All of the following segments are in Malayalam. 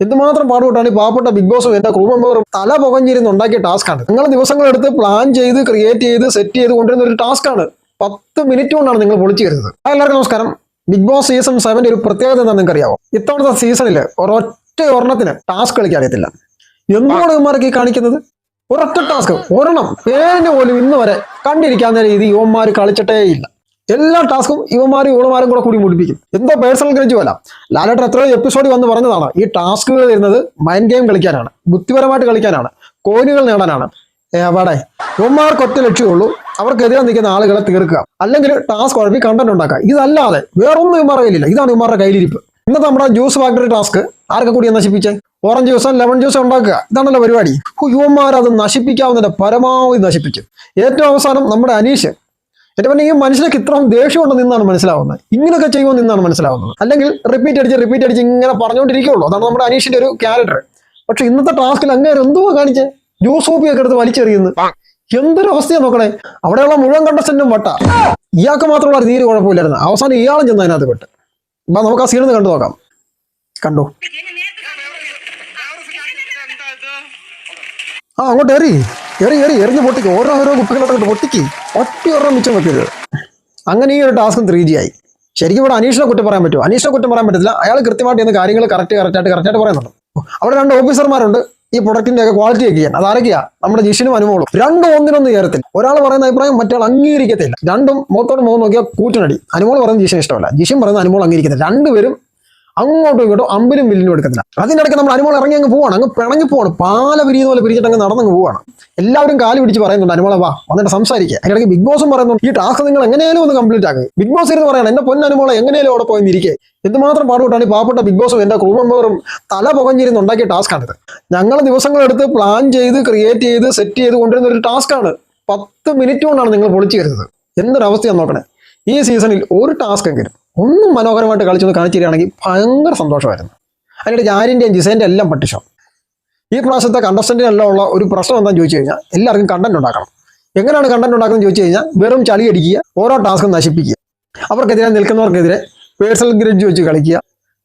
എന്തുമാത്രം പാടുപെട്ടാണ് ഈ പാവപ്പെട്ട ബിഗ് ബോസും എന്റെ ക്രൂ മെമ്പറും തല പുകഞ്ഞിരുന്ന് ഉണ്ടാക്കിയ ടാസ്ക്കാണ് നിങ്ങൾ ദിവസങ്ങളെടുത്ത് പ്ലാൻ ചെയ്ത് ക്രിയേറ്റ് ചെയ്ത് സെറ്റ് ചെയ്ത് കൊണ്ടുവരുന്ന ഒരു ടാസ്ക്കാണ് പത്ത് മിനിറ്റ് കൊണ്ടാണ് നിങ്ങൾ പൊളിച്ചു വരുന്നത്. ആ, എല്ലാവർക്കും നമസ്കാരം. ബിഗ് ബോസ് സീസൺ സെവന്റെ ഒരു പ്രത്യേകത എന്താ നിങ്ങൾക്ക് അറിയാവോ ഇത്തവണത്തെ സീസണിൽ ഒരൊറ്റ ഒരെണ്ണത്തിന് ടാസ്ക് കളിക്കാൻ അറിയത്തില്ല. എന്തുകൊണ്ട് ഇവന്മാർക്ക് ഈ കാണിക്കുന്നത്? ഒരൊറ്റ ടാസ്ക് ഒരെണ്ണം. പേരിന് പോലും ഇന്ന് വരെ കണ്ടിരിക്കാവുന്ന രീതി യുവന്മാർ കളിച്ചിട്ടേ ഇല്ല എല്ലാ ടാസ്കും ഇവന്മാരും ഇവളുമാരും കൂടെ കൂടി മുടിപ്പിക്കും. എന്തോ പേഴ്സണൽ ഗ്രജ് അല്ല ലാലേട്ടൻ എത്രയോ എപ്പിസോഡ് വന്ന് പറഞ്ഞതാണ് ഈ ടാസ്കുകൾ വരുന്നത് മൈൻഡ് ഗെയിം കളിക്കാനാണ് ബുദ്ധിപരമായിട്ട് കളിക്കാനാണ് കോയിനുകൾ നേടാനാണ്. എവിടെ ഇവന്മാർക്ക് ഒറ്റ ലക്ഷ്യമുള്ളൂ അവർക്കെതിരെ നിൽക്കുന്ന ആളുകളെ തീർക്കുക. അല്ലെങ്കിൽ ടാസ്ക് ഉഴപ്പി കണ്ടന്റ് ഉണ്ടാക്കുക. ഇതല്ലാതെ വേറൊന്നും ഇവന്മാരുടെ കയ്യിലില്ല. ഇതാണ് ഇവന്മാരുടെ കയ്യിലിരിപ്പ്. ഇന്നത്തെ നമ്മുടെ ജ്യൂസ് ഫാക്ടറി ടാസ്ക് ആർക്കെ കൂടി നശിപ്പിച്ചേ? ഓറഞ്ച് ജ്യൂസോ ലെമൺ ജ്യൂസോ ഉണ്ടാക്കുക. ഇതാണല്ലോ പരിപാടി. യുവന്മാരത് നശിപ്പിക്കാവുന്നതിന്റെ പരമാവധി നശിപ്പിക്കും. ഏറ്റവും അവസാനം നമ്മുടെ അനീഷ് എന്റെ പറഞ്ഞ ഈ മനുഷ്യർക്ക് ഇത്രയും ദേഷ്യമുണ്ട് നിന്നാണ് മനസ്സിലാവുന്നത്. ഇങ്ങനെയൊക്കെ ചെയ്യുമെന്ന് നിന്നാണ് മനസ്സിലാവുന്നത്. അല്ലെങ്കിൽ റിപ്പീറ്റ് അടിച്ച് റിപ്പീറ്റ് അടിച്ച് ഇങ്ങനെ പറഞ്ഞുകൊണ്ടിരിക്കുള്ളൂ അതാണ് നമ്മുടെ അനീഷിന്റെ ഒരു ക്യാരക്ടർ പക്ഷെ ഇന്നത്തെ ടാസ്കിൽ അങ്ങനെ എന്തുവാ കാണിച്ച്? ജ്യൂസ് കോപ്പിയൊക്കെ എടുത്ത് വലിച്ചെറിയുന്നു. എന്തൊരു അവസ്ഥയാണ് നോക്കണേ അവിടെയുള്ള മുഴുവൻ കണ്ടസ്റ്റന്റും വട്ട. ഇയാൾക്ക് മാത്രമുള്ള തീരെ കുഴപ്പമില്ലായിരുന്നു. അവസാനം ഇയാളും ചെന്ന് അതിനകത്ത് പെട്ട് അപ്പൊ നമുക്ക് ആ സീനൊന്ന് കണ്ടു നോക്കാം. കണ്ടു? ആ അങ്ങോട്ട് എറി എറി എറി എറിഞ്ഞ് പൊട്ടിക്ക്. ഓരോ ഓരോ കുപ്പികളൊക്കെ പൊട്ടിക്ക്. ഒറ്റ ഒരെണ്ണം മിച്ചം വെക്കരുത്. അങ്ങനെ ഈ ഒരു ടാസ്കും ത്രീ ജി ആയി ശരിക്കും ഇവിടെ അനീഷിനെ കുറ്റം പറയാൻ പറ്റുമോ? അനീഷിനെ കുറ്റം പറയാൻ പറ്റില്ല അയാൾ കൃത്യമായിട്ട് ഇന്ന് കാര്യങ്ങൾ കറക്റ്റ് കറക്റ്റായിട്ട് കറക്റ്റായിട്ട് പറയുന്നുണ്ട്. അവിടെ രണ്ട് ഓഫീസർമാരുണ്ട് ഈ പ്രൊഡക്റ്റിന്റെ ഒക്കെ ക്വാളിറ്റി ഒക്കെ ചെയ്യാൻ. അതാരൊക്കെയാ നമ്മുടെ ജിഷിനും അനുമോളും. രണ്ടും ഒന്നിനൊന്നും ചേരത്തില്ല ഒരാൾ പറയുന്ന അഭിപ്രായം മറ്റേ അംഗീകരിക്കത്തില്ല. രണ്ടും മുഖത്തോട് മുഖം നോക്കിയാൽ കൂറ്റനടി. അനുമോൾ പറയുന്ന ജിഷിന് ഇഷ്ടമല്ല. ജിഷൻ പറയുന്ന അനുമോൾ അംഗീകരിക്കത്തില്ല. രണ്ടുപേരും അങ്ങോട്ടും ഇങ്ങോട്ടും അമ്പിലും വില്ലിനും എടുക്കത്തില്ല. അതിനിടയ്ക്ക് നമ്മൾ അനുമോൾ ഇറങ്ങി അങ്ങ് പോവാണ്. അങ്ങ് പിണങ്ങി പോവാണ്. പാല പിരിയുന്ന പോലെ പിരിച്ചിട്ട് അങ്ങ് നടന്നങ്ങ് പോവാണ്. എല്ലാവരും കാൽ പിടിച്ച് പറയുന്നുണ്ട് അനുമോളെ വാ വന്നിട്ട് സംസാരിക്കുക അതിനിടയ്ക്ക് ബിഗ് ബോസും പറയുന്നു ഈ ടാസ്ക് നിങ്ങൾ എങ്ങനെയാലും ഒന്ന് കംപ്ലീറ്റ് ആക്കുക ബിഗ് ബോസ് ഇരുന്ന് പറയണം പൊന്ന അനുമോളെ എങ്ങനെയാലും അവിടെ പോയി ഇരിക്കേ എന്തുമാത്രം പാടുപെട്ടാണ് ഈ പാവപ്പെട്ട ബിഗ് ബോസും എന്റെ ക്രൂ മെമ്പറും തല പുകഞ്ഞിരുന്ന് ഉണ്ടാക്കിയ ടാസ്ക്കാണിത് ഞങ്ങൾ ദിവസങ്ങളെടുത്ത് പ്ലാൻ ചെയ്ത് ക്രിയേറ്റ് ചെയ്ത് സെറ്റ് ചെയ്ത് കൊണ്ടുവരുന്ന ഒരു ടാസ്ക്കാണ് പത്ത് മിനിറ്റ് കൊണ്ടാണ് നിങ്ങൾ പൊളിച്ചു വരുന്നത് എന്തൊരവസ്ഥയാണ് നോക്കണേ. ഈ സീസണിൽ ഒരു ടാസ്ക് എങ്കിലും ഒന്നും മനോഹരമായിട്ട് കളിച്ചൊന്ന് കാണിച്ചു തരികയാണെങ്കിൽ ഭയങ്കര സന്തോഷമായിരുന്നു. അതിനിടെ ജാരിന്റെയും ജിസേന്റെ എല്ലാം പട്ടിഷോ ഈ പ്രാവശ്യത്തെ കണ്ടസ്റ്റന്റിനെല്ലാം ഉള്ള ഒരു പ്രശ്നം എന്താണെന്ന് ചോദിച്ചു കഴിഞ്ഞാൽ എല്ലാവർക്കും കണ്ടന്റ് ഉണ്ടാക്കണം. എങ്ങനെയാണ് കണ്ടന്റ് ഉണ്ടാക്കുന്നത് ചോദിച്ചു കഴിഞ്ഞാൽ വെറും ചളി അടിക്കുക ഓരോ ടാസ്കും നശിപ്പിക്കുക. അവർക്കെതിരെ നിൽക്കുന്നവർക്കെതിരെ പേഴ്സണൽ ഗ്രഡ്ജ് വെച്ച് കളിക്കുക.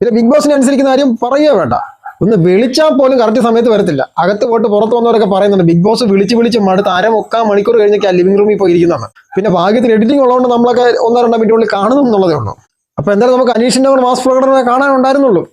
പിന്നെ ബിഗ് ബോസിനെ അനുസരിക്കുന്ന കാര്യം പറയുക വേണ്ട. ഒന്ന് വിളിച്ചാൽ പോലും കറക്റ്റ് സമയത്ത് വരത്തില്ല. അകത്ത് പോയിട്ട് പുറത്ത് വന്നവരൊക്കെ പറയുന്നുണ്ട് ബിഗ് ബോസ് വിളിച്ച് വിളിച്ച് മടുത്ത് അര മുക്കാൽ മണിക്കൂർ കഴിഞ്ഞൊക്കെ ആ ലിവിംഗ് റൂമിൽ പോയിരിക്കുന്നതാണ് പിന്നെ ഭാഗ്യത്തിന് എഡിറ്റിംഗ് ഉള്ളതുകൊണ്ട് നമ്മളൊക്കെ ഒന്നോ രണ്ടോ മിനിറ്റ് ഉള്ളിൽ കാണുന്നു എന്നുള്ളതേ ഉള്ളൂ. അപ്പൊ എന്തായാലും നമുക്ക് അനീഷിന്റെ കൂടെ മാസ് പ്രകടനം കാണാനുണ്ടായിരുന്നുള്ളൂ.